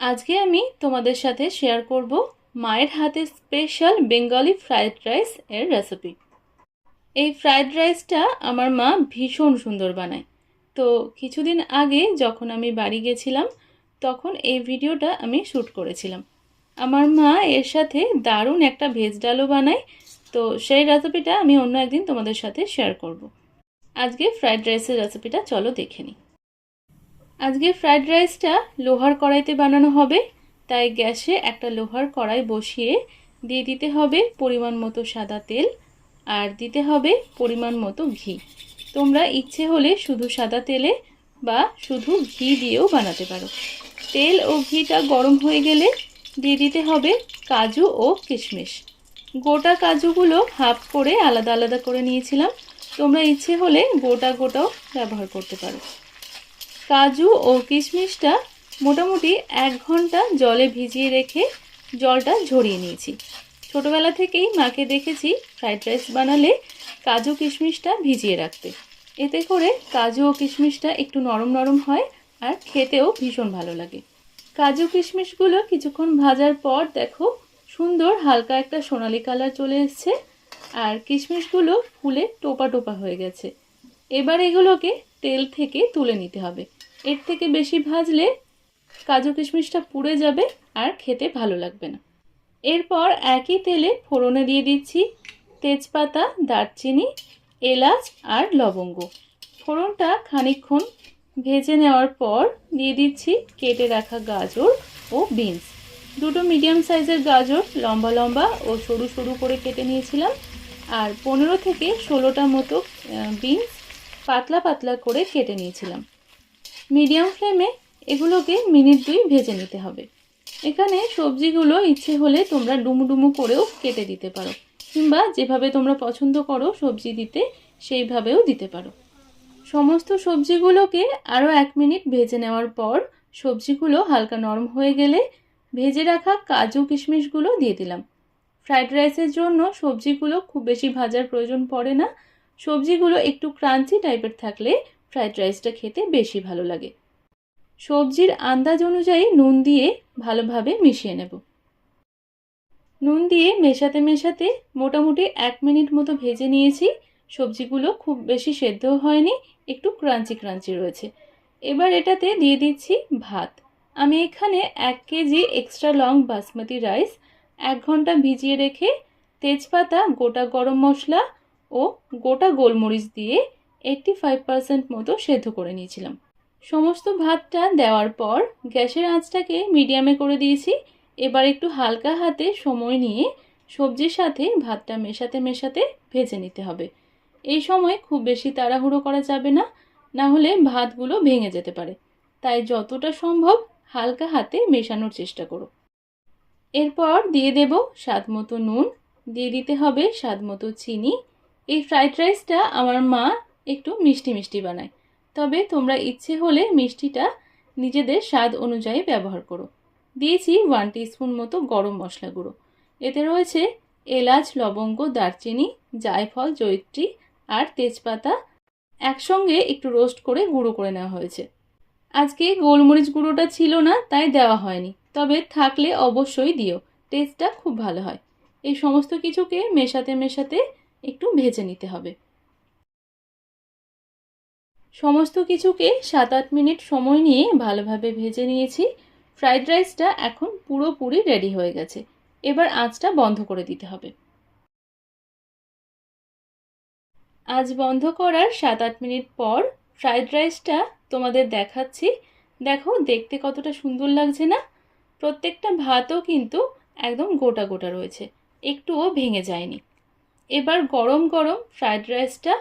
আজকে আমি তোমাদের সাথে শেয়ার করব মায়ের হাতে স্পেশাল বেঙ্গলি ফ্রাইড রাইস এর রেসিপি এই ফ্রাইড রাইসটা আমার মা ভীষণ সুন্দর বানায়। তো কিছুদিন আগে যখন আমি বাড়ি গেছিলাম, তখন এই ভিডিওটা আমি শ্যুট করেছিলাম। আমার মা এর সাথে দারুণ একটা ভেজ ডালও বানায়। তো সেই রেসিপিটা আমি অন্য একদিন তোমাদের সাথে শেয়ার করব। আজকে ফ্রাইড রাইসের রেসিপিটা চলো দেখে নিই। আজকে ফ্রাইড রাইসটা লোহার কড়াইতে বানানো হবে, তাই গ্যাসে একটা লোহার কড়াই বসিয়ে দিয়ে দিতে হবে পরিমাণ মতো সাদা তেল আর দিতে হবে পরিমাণ মতো ঘি। তোমরা ইচ্ছে হলে শুধু সাদা তেলে বা শুধু ঘি দিয়েও বানাতে পারো। তেল ও ঘিটা গরম হয়ে গেলে দিয়ে দিতে হবে কাজু ও কিশমিশ। গোটা কাজুগুলো হাফ করে আলাদা আলাদা করে নিয়েছিলাম। তোমরা ইচ্ছে হলে গোটা গোটাও ব্যবহার করতে পারো। কাজু ও কিশমিশটা মোটামুটি এক ঘণ্টা জলে ভিজিয়ে রেখে জলটা ঝরিয়ে নিয়েছি। ছোটোবেলা থেকেই মাকে দেখেছি ফ্রাইড রাইস বানালে কাজু কিশমিশটা ভিজিয়ে রাখতে। এতে করে কাজু ও কিশমিশটা একটু নরম নরম হয় আর খেতেও ভীষণ ভালো লাগে। কাজু কিশমিশগুলো কিছুক্ষণ ভাজার পর দেখো সুন্দর হালকা একটা সোনালি কালার চলে এসছে। আর কিশমিশগুলো ফুলে টোপা টোপা হয়ে গেছে। এবার এগুলোকে তেল থেকে তুলে নিতে হবে। এর থেকে বেশি ভাজলে কাজু কিশমিশটা পুড়ে যাবে আর খেতে ভালো লাগবে না। এরপর একই তেলে ফোড়নে দিয়ে দিচ্ছি তেজপাতা, দারচিনি, এলাচ আর লবঙ্গ। ফোড়নটা খানিকক্ষণ ভেজে নেওয়ার পর দিয়ে দিচ্ছি কেটে রাখা গাজর ও বিনস। দুটো মিডিয়াম সাইজের গাজর লম্বা লম্বা ও সরু সরু করে কেটে নিয়েছিলাম। আর পনেরো থেকে ষোলোটা মতো বিনস পাতলা পাতলা করে কেটে নিয়েছিলাম। মিডিয়াম ফ্লেমে এগুলোকে মিনিট দুই ভেজে নিতে হবে। এখানে সবজিগুলো ইচ্ছে হলে তোমরা ডুমু ডুমু করেও কেটে দিতে পারো, কিংবা যেভাবে তোমরা পছন্দ করো সবজি দিতে, সেইভাবেও দিতে পারো। সমস্ত সবজিগুলোকে আরও এক মিনিট ভেজে নেওয়ার পর সবজিগুলো হালকা নরম হয়ে গেলে ভেজে রাখা কাজু কিশমিশগুলো দিয়ে দিলাম। ফ্রাইড রাইসের জন্য সবজিগুলো খুব বেশি ভাজার প্রয়োজন পড়ে না সবজিগুলো একটু ক্রাঞ্চি টাইপের থাকলে ফ্রাইড রাইসটা খেতে বেশি ভালো লাগে। সবজির আন্দাজ অনুযায়ী নুন দিয়ে ভালোভাবে মিশিয়ে নেব। নুন দিয়ে মেশাতে মেশাতে মোটামুটি এক মিনিট মতো ভেজে নিয়েছি। সবজিগুলো খুব বেশি সেদ্ধ হয়নি, একটু ক্রাঞ্চি ক্রাঞ্চি রয়েছে। এবার এটাতে দিয়ে দিচ্ছি ভাত। আমি এখানে এক kg extra long basmati rice, এক ঘণ্টা ভিজিয়ে রেখে তেজপাতা, গোটা গরম মশলা ও গোটা গোলমরিচ দিয়ে এইট্টি ফাইভ পারসেন্ট মতো সেদ্ধ করে নিয়েছিলাম। সমস্ত ভাতটা দেওয়ার পর গ্যাসের আঁচটাকে মিডিয়ামে করে দিয়েছি। এবার একটু হালকা হাতে সময় নিয়ে সবজির সাথে ভাতটা মেশাতে মেশাতে ভেজে নিতে হবে। এই সময় খুব বেশি তাড়াহুড়ো করা যাবে না না হলে ভাতগুলো ভেঙে যেতে পারে। তাই যতটা সম্ভব হালকা হাতে মেশানোর চেষ্টা করো। এরপর দিয়ে দেব স্বাদ মতো নুন, দিয়ে দিতে হবে স্বাদ মতো চিনি এই ফ্রাইড রাইসটা আমার মা একটু মিষ্টি মিষ্টি বানায়। তবে তোমরা ইচ্ছে হলে মিষ্টিটা নিজেদের স্বাদ অনুযায়ী ব্যবহার করো। দিয়েছি ওয়ান স্পুন মতো গরম মশলা গুঁড়ো। এতে রয়েছে এলাচ, লবঙ্গ, দারচিনি, জায়ফল জৈত্রী আর তেজপাতা একসঙ্গে একটু রোস্ট করে গুঁড়ো করে নেওয়া হয়েছে। আজকে গোলমরিচ গুঁড়োটা ছিল না, তাই দেওয়া হয়নি। তবে থাকলে অবশ্যই দিও টেস্টটা খুব ভালো হয়। এই সমস্ত কিছুকে মেশাতে মেশাতে একটু ভেজে নিতে হবে। সমস্ত কিছুকে সাত আট মিনিট সময় নিয়ে ভালোভাবে ভেজে নিয়েছি। ফ্রাইড রাইসটা এখন পুরোপুরি রেডি হয়ে গেছে। এবার আঁচটা বন্ধ করে দিতে হবে। আজ বন্ধ করার সাত আট মিনিট পর ফ্রাইড রাইসটা তোমাদের দেখাচ্ছি। দেখো, দেখতে কতটা সুন্দর লাগছে না? প্রত্যেকটা ভাতও কিন্তু একদম গোটা গোটা রয়েছে। একটুও ভেঙে যায়নি। এবার গরম গরম ফ্রায়েড রাইসটা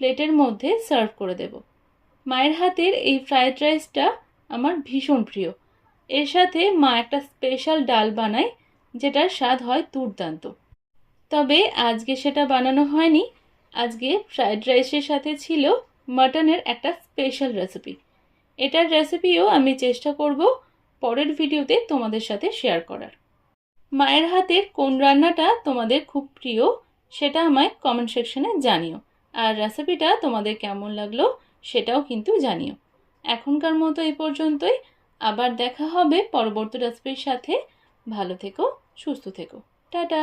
প্লেটের মধ্যে সার্ভ করে দেব। মায়ের হাতের এই ফ্রায়েড রাইসটা আমার ভীষণ প্রিয়। এর সাথে মা একটা স্পেশাল ডাল বানায়, যেটার স্বাদ হয় দুর্দান্ত। তবে আজকে সেটা বানানো হয়নি। আজকে ফ্রায়েড রাইসের সাথে ছিল মাটনের একটা স্পেশাল রেসিপি এটার রেসিপিও আমি চেষ্টা করব পরের ভিডিওতে তোমাদের সাথে শেয়ার করার। মায়ের হাতের কোন রান্নাটা তোমাদের খুব প্রিয় সেটা আমায় কমেন্ট সেকশনে জানিও। আর রেসিপিটা তোমাদের কেমন লাগল সেটাও কিন্তু জানিও। এখনকার মতো এই পর্যন্তই। আবার দেখা হবে পরবর্তী রেসিপির সাথে। ভালো থেকো, সুস্থ থেকো। টাটা!